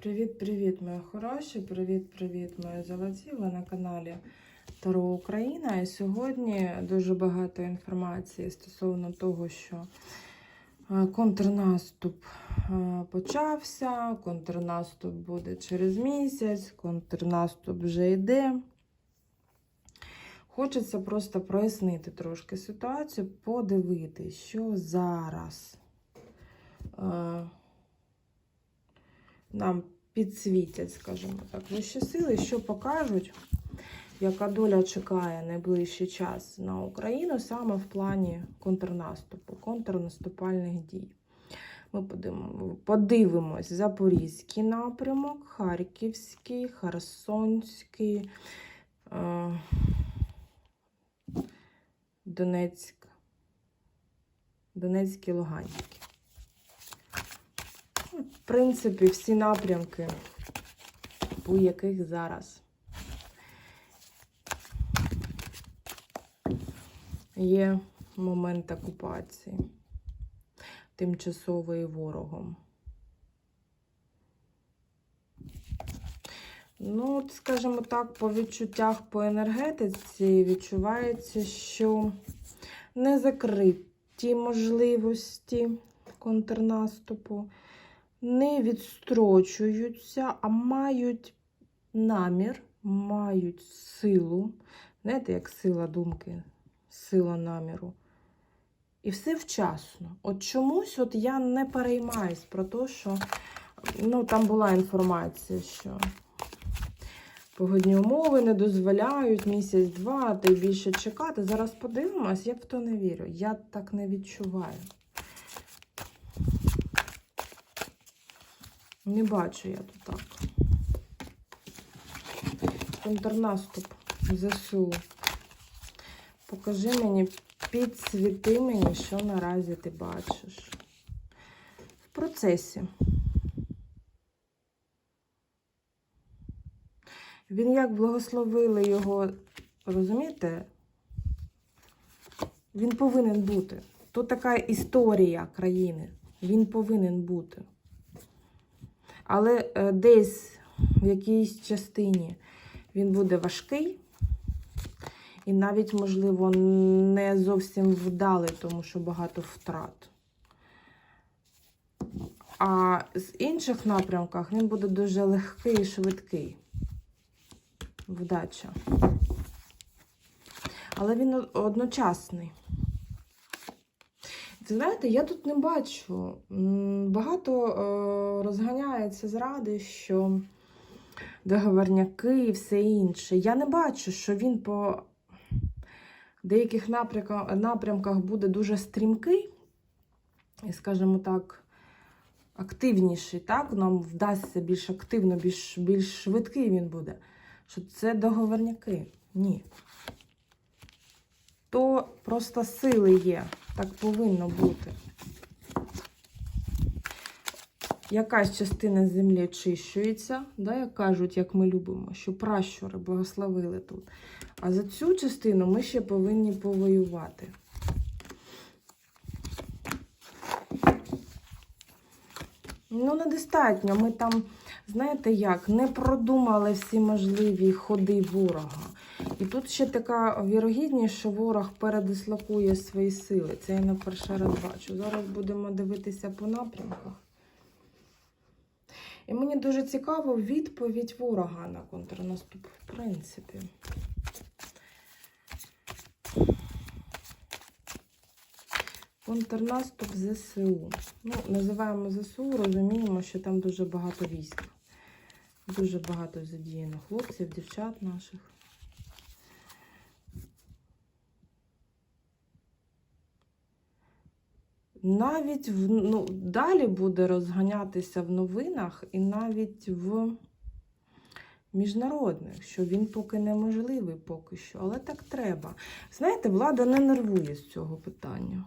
Привіт-привіт, мої хороші! Привіт-привіт, мої золоті! Ви на каналі Таро Україна. І сьогодні дуже багато інформації стосовно того, що е, контрнаступ е, почався, контрнаступ буде через місяць, контрнаступ вже йде. Хочеться просто прояснити трошки ситуацію, подивитись, що зараз. Нам підсвітять, скажімо так, вищі сили, що покажуть, яка доля чекає найближчий час на Україну саме в плані контрнаступу, контрнаступальних дій. Ми подивимось Запорізький напрямок, Харківський, Херсонський, е, Донецьк, Донецький, Луганський. Принципі, всі напрямки, по яких зараз. Є момент окупації, тимчасової ворогом. Ну, скажімо так, по відчуттях по енергетиці відчувається, що не закриті можливості контрнаступу не відстрочуються, а мають намір, мають силу. Знаєте, як сила думки, сила наміру. І все вчасно. От чомусь от я не переймаюсь про те, що ну, там була інформація, що погодні умови не дозволяють місяць-два, а то й більше чекати. Зараз подивимось, я в то не вірю. Я так не відчуваю. Не бачу я тут так. Контрнаступ ЗСУ. Покажи мені, підсвіти мені, що наразі ти бачиш. В процесі. Він як благословили його, розумієте? Він повинен бути. То така історія країни. Він повинен бути. Але е, десь в якійсь частині він буде важкий і навіть, можливо, не зовсім вдалий, тому що багато втрат. А з інших напрямках він буде дуже легкий і швидкий. Вдача. Але він одночасний. Знаєте, я тут не бачу. Багато е, розганяється зради, що договорняки і все інше. Я не бачу, що він по деяких напрямках буде дуже стрімкий і, скажімо так, активніший. Так? Нам вдасться більш активно, більш, більш швидкий він буде. Що це договорняки. Ні. То просто сили є. Так повинно бути. Якась частина землі очищується, да, як кажуть, як ми любимо, що пращури благословили тут. А за цю частину ми ще повинні повоювати. Ну, недостатньо. Ми там, знаєте як, не продумали всі можливі ходи ворога. І тут ще така вірогідність, що ворог передислокує свої сили. Це я не перший раз бачу. Зараз будемо дивитися по напрямках. І мені дуже цікаво відповідь ворога на контрнаступ, в принципі. Контрнаступ ЗСУ. Ну, називаємо ЗСУ, розуміємо, що там дуже багато військ. Дуже багато задіяно хлопців, дівчат наших. Навіть в, ну, далі буде розганятися в новинах і навіть в міжнародних, що він поки неможливий поки що, але так треба. Знаєте, влада не нервує з цього питання.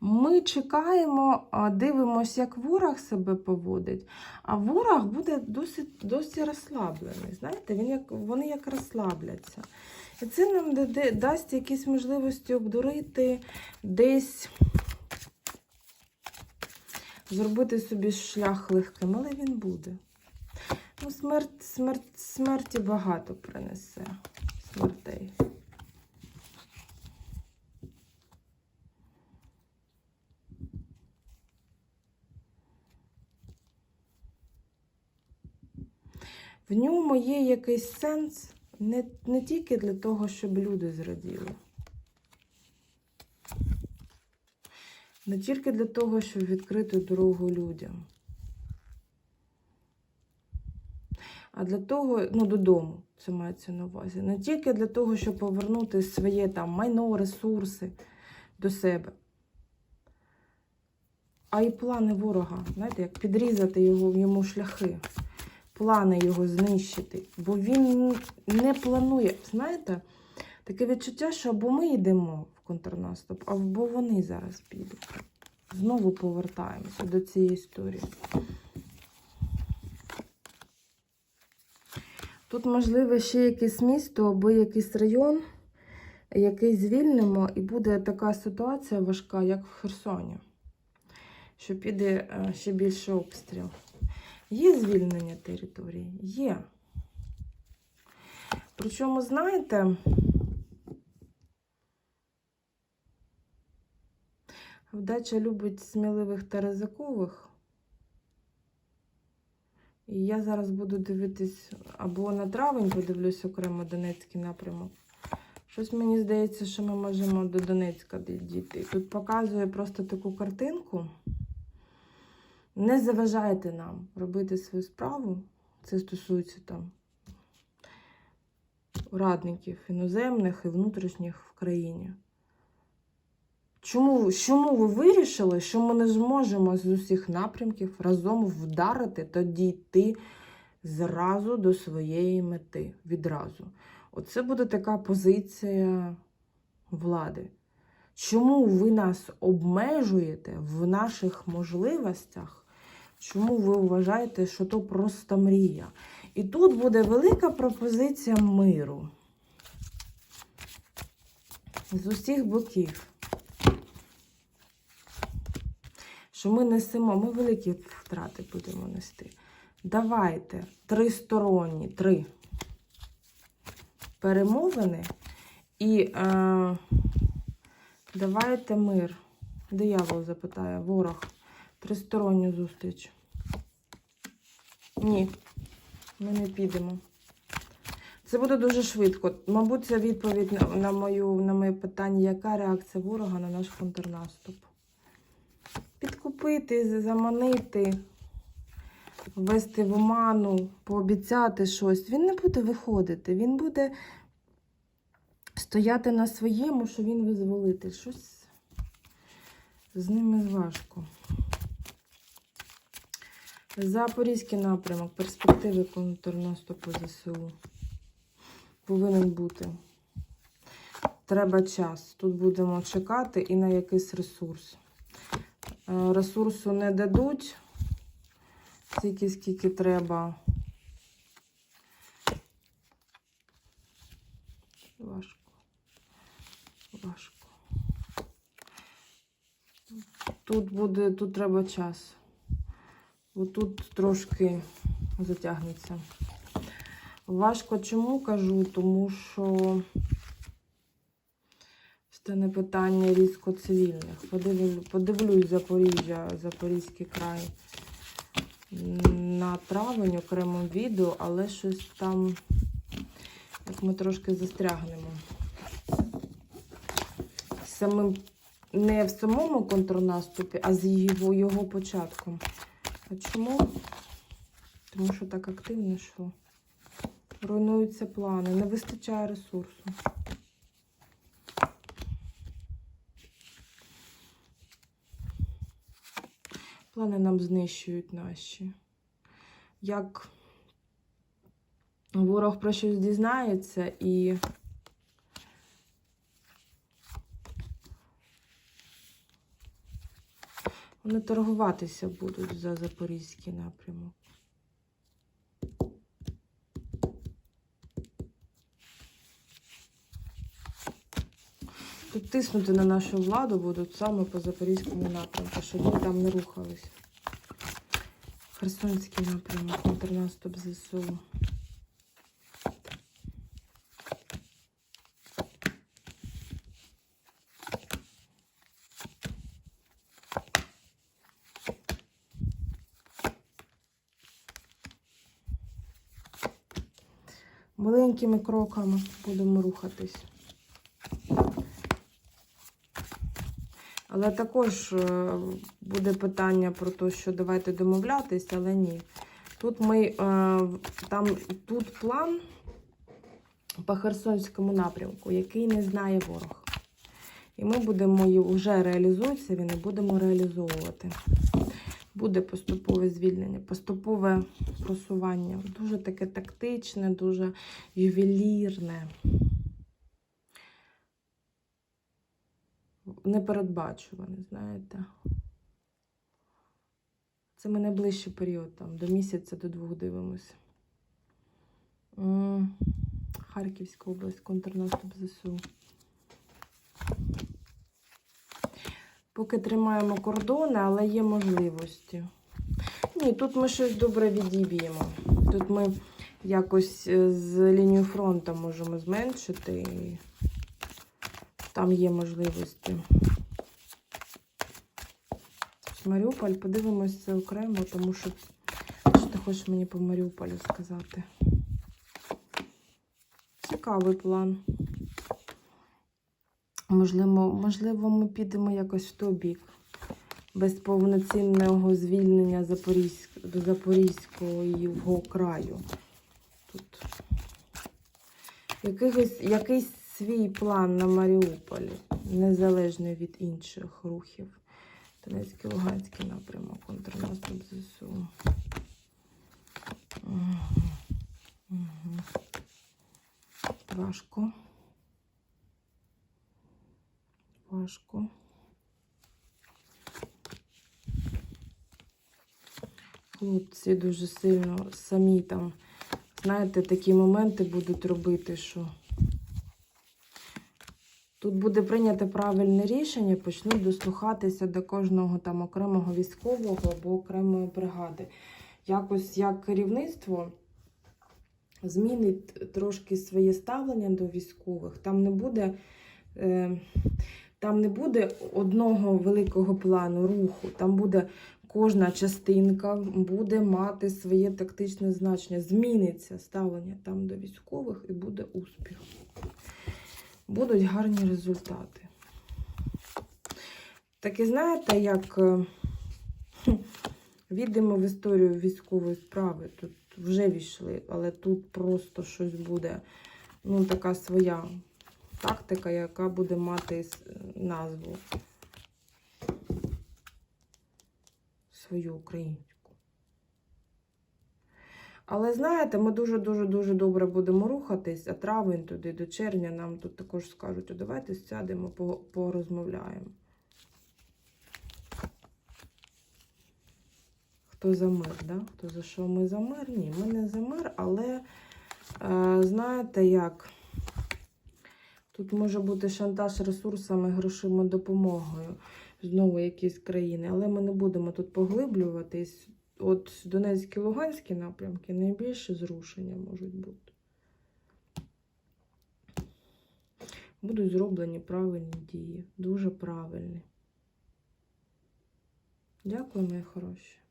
Ми чекаємо, дивимося, як ворог себе поводить, а ворог буде досить, досить розслаблений. Знаєте, він як, вони як розслабляться. І це нам дасть якісь можливості обдурити десь зробити собі шлях легким, але він буде. Ну, смерть, смерть, смерті багато принесе. Смертей. В ньому є якийсь сенс не, не тільки для того, щоб люди зраділи. Не тільки для того, щоб відкрити дорогу людям. А для того, ну, додому, це мається на увазі. Не тільки для того, щоб повернути своє там майно, ресурси до себе. А й плани ворога, знаєте, як підрізати його, йому шляхи, плани його знищити. Бо він не планує. Знаєте, таке відчуття, що або ми йдемо контрнаступ, або вони зараз підуть. Знову повертаємося до цієї історії. Тут, можливо, ще якесь місто або якийсь район, який звільнимо, і буде така ситуація важка, як в Херсоні, що піде е, ще більше обстріл. Є звільнення території? Є. Причому, знаєте, вдача любить сміливих та ризикових. І я зараз буду дивитись або на травень подивлюсь окремо Донецький напрямок. Щось мені здається, що ми можемо до Донецька дійти. Тут показує просто таку картинку. Не заважайте нам робити свою справу. Це стосується там радників іноземних і внутрішніх в країні. Чому, чому ви вирішили, що ми не зможемо з усіх напрямків разом вдарити та дійти зразу до своєї мети? Відразу. Оце буде така позиція влади. Чому ви нас обмежуєте в наших можливостях? Чому ви вважаєте, що то просто мрія? І тут буде велика пропозиція миру з усіх боків. Що ми несемо, ми великі втрати будемо нести. Давайте тристоронні, три перемовини і е, давайте мир. Диявол запитає, ворог. Тристоронню зустріч. Ні, ми не підемо. Це буде дуже швидко. Мабуть, це відповідь на, мою, на моє питання, яка реакція ворога на наш контрнаступ. Підкупити, заманити, ввести в оману, пообіцяти щось. Він не буде виходити, він буде стояти на своєму, що він визволитель. Щось з ними важко. Запорізький напрямок, перспективи контрнаступу ЗСУ. Повинен бути. Треба час. Тут будемо чекати і на якийсь ресурс. Е, Ресурсу не дадуть, стільки, скільки треба. Важко. Важко. Тут буде, тут треба час. Бо тут трошки затягнеться. Важко чому кажу, тому що стане питання різко цивільних. Подивлю, подивлюсь Запоріжжя, Запорізький край на травень окремому відео, але щось там, як ми трошки застрягнемо. Самим, не в самому контрнаступі, а з його, його початком. А чому? Тому що так активно йшло. Руйнуються плани, не вистачає ресурсу. Плани нам знищують наші. Як ворог про щось дізнається і вони торгуватися будуть за Запорізький напрямок. Тут тиснути на нашу владу будуть саме по Запорізькому напрямку, щоб ми там не рухались. Херсонський напрямок, контрнаступ ЗСУ. Маленькими кроками будемо рухатись. Але також е, буде питання про те, що давайте домовлятись, але ні. Тут ми е, там тут план по Херсонському напрямку, який не знає ворог. І ми будемо вже реалізується, він і будемо реалізовувати. Буде поступове звільнення, поступове просування. Дуже таке тактичне, дуже ювелірне. Непередбачуване, знаєте. Це ми найближчий період, там, до місяця, до двох дивимося. Харківська область, контрнаступ ЗСУ. Поки тримаємо кордони, але є можливості. Ні, тут ми щось добре відіб'ємо. Тут ми якось е, з лінію фронту можемо зменшити. Там є можливості. Маріуполь, подивимось це окремо, тому що що ти хочеш мені по Маріуполю сказати. Цікавий план. Можливо, можливо, ми підемо якось в той бік. Без повноцінного звільнення Запорізьк... до Запорізького його краю. Тут якийсь, якийсь свій план на Маріуполі, незалежний від інших рухів. Донецький, Луганський напрямок, контрнаступ ЗСУ. Угу. Важко. Важко. Хлопці дуже сильно самі там, знаєте, такі моменти будуть робити, що тут буде прийнято правильне рішення, почнуть дослухатися до кожного там окремого військового або окремої бригади. Якось як керівництво змінить трошки своє ставлення до військових. Там не буде. Е, там не буде одного великого плану руху, там буде кожна частинка буде мати своє тактичне значення. Зміниться ставлення там до військових і буде успіх. Будуть гарні результати. Так і знаєте, як е, відемо в історію військової справи. Тут вже війшли, але тут просто щось буде, ну, така своя тактика, яка буде мати назву свою українську. Але знаєте, ми дуже-дуже-дуже добре будемо рухатись, а травень туди до червня нам тут також скажуть, «О, давайте сядемо, порозмовляємо. Хто за мир, да? Хто за що ми за мир? Ні, ми не за мир, але е, знаєте як? Тут може бути шантаж ресурсами, грошима, допомогою. Знову якісь країни, але ми не будемо тут поглиблюватись. От Донецькі Луганські напрямки найбільше зрушення можуть бути. Будуть зроблені правильні дії, дуже правильні. Дякую, мої хороші.